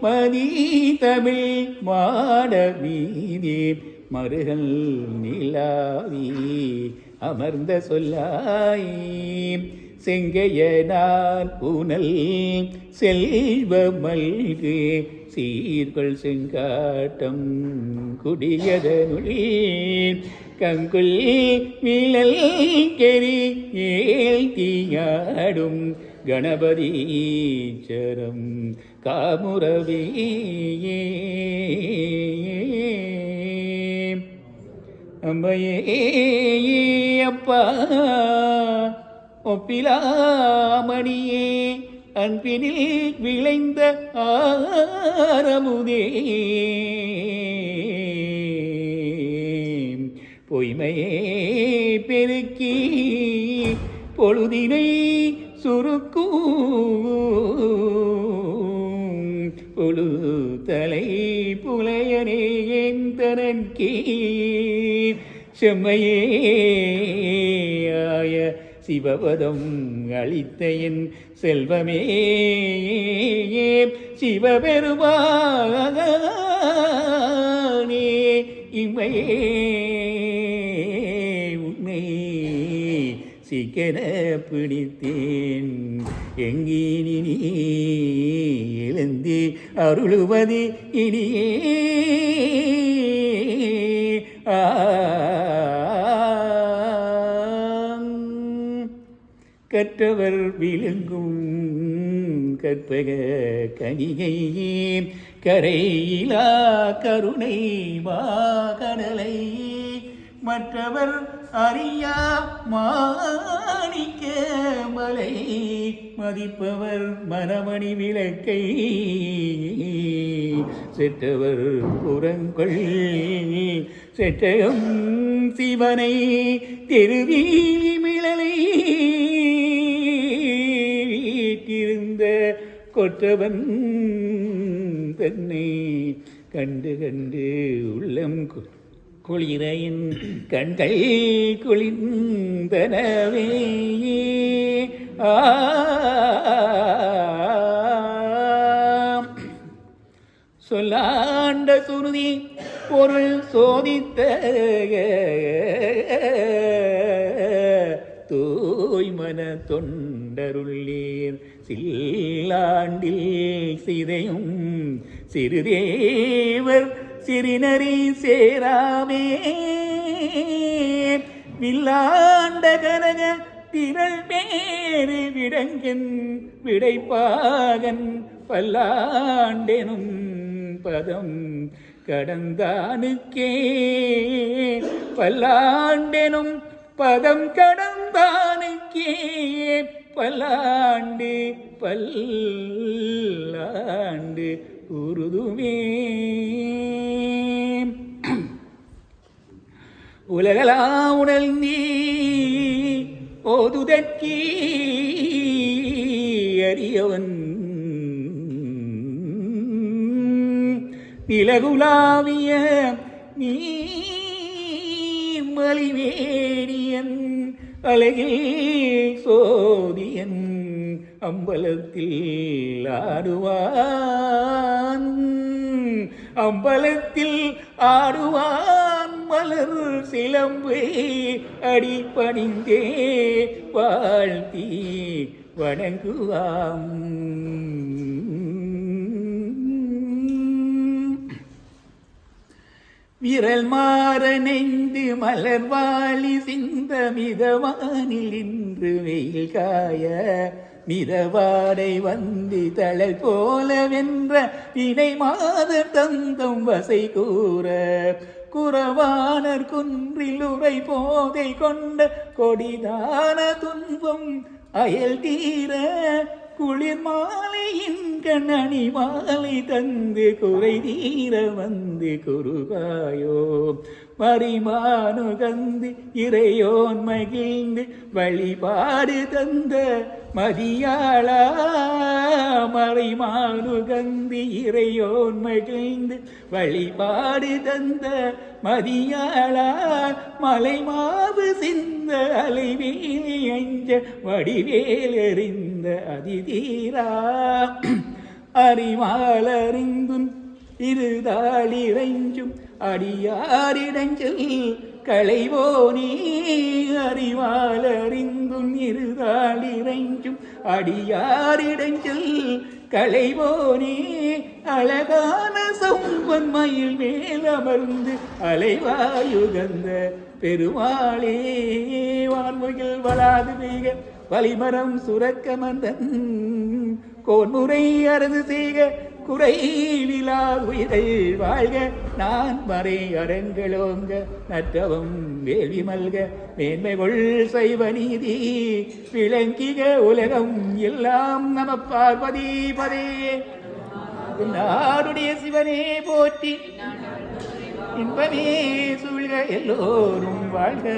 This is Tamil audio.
மதி தமிழ் மாட மீதி மருகல் நிலாவி அமர்ந்த சொல்லாய். செங்கையனார் புனல் செல்வ மல்கு சீர்கள் செங்காட்டம் குடியதனுள். கங்குல் விழல் கெரி ஏழ்த்தியாடும் தீயாடும் கணபதீச்சரம் காமுரவியே. அம்மையே அப்பா ஒப்பிலாமணியே அன்பினில் விளைந்த ஆரமுதே. பொய்மையே பெருக்கி பொழுதினை சுருக்கும். பொழு தலை புலையனே என் கீழ். செம்மையே ஆய சிவபதம் அளித்த என் செல்வமே. சிவபெருமானே இம்மையே. சிக்கன பிடித்தேன் எங்கினி நீ எழுந்து அருளுவது இனியே. கற்றவர் விழுங்கும் கற்பக கனிகையே. கரையிலா கருணை வாகடலை மற்றவர் அறியா மாணிக்க மலை மதிப்பவர் மனமணி விளக்கை செற்றவர் புறங்கள் செற்றகம் சிவனை தெருவீழி மிளலை வீட்டிருந்த கொற்றவன் தன்னை கண்டு கண்டு உள்ளம் கு- குளிரையின் கண்கள் குளிர்ந்தனவே. ஆ. சொல்லாண்ட சுருதி பொருள் சோதித்த தூய்மன தொண்டருள்ளீர். சில்லாண்டில் சிதையும் சிறுதேவர் சிறுநரி சேராமே. வில்லாண்ட கனக திரள் மேறு விடங்கன் விடைப்பாகன் பல்லாண்டெனும் பதம் கடந்தானுக்கே. பல்லாண்டெனும் பதம் கடந்தானுக்கே. பல்லாண்டு பல்லாண்டு உருதுமே உலகளா உணல் நீ ஓதுதற்கீ அறியவன். நிலகுலாவிய நீ மலிவேரியன் அழகில் சோதியன். அம்பலத்தில் ஆடுவான். அம்பலத்தில் ஆடுவான் மலர் சிலம்பை அடிபணிந்தே வாழ்த்தி வணங்குவாம். விரல் மாற நெய்ந்து மலர் வாழி சிந்த மிதவானில் இன்று வெயில் காய மிதவாடை வந்தி தழல் போல வென்ற வினை மாதர் தந்தம் வசை கூற. குறவானர் குன்றில் உரை போதை கொண்ட கொடிதான துன்பம் அயல் தீர. குளிர் மாலையின் கண்ணணி மாலை தந்து குறை தீர வந்து குருகாயோ மறிமானு கந்து இறையோன் மகிழ்ந்து வழிபாடு தந்த மதியாளா. மறைமானு கந்து இறையோன் மகிழ்ந்து வழிபாடு தந்த மதியாளா. மலை மாவு சிந்த அலைவேலி அஞ்ச வடிவேல் எறிந்த அதிதீரா. அறிவாளறிந்தும் இருதாளிரைஞ்சும் அடியாரிடஞ்சல் களைவோனே. அறிவாளறிந்தும் இருதாளிரைஞ்சும் அடியாரிடஞ்சல் களைவோனே. அழகான சம்பன் மயில் மேல் அமர்ந்து அலைவாயுகந்த பெருமாளே. வான்முகில் வளாது பெய்க. வலிமரம் சுரக்க மந்தன். கோன்முறை அரசு செய்க குறைவிலா உயிரை வாழ்க. நான் மறை அரங்களோங்க நற்றவம் வேள்வி மல்க. மேன்மை கொள் சைவ நீதி விளங்கிக உலகம் எல்லாம் நம பார்வதி பதே. நாடுடைய சிவனே போற்றி இன்பமே சூழ்க எல்லோரும் வாழ்க.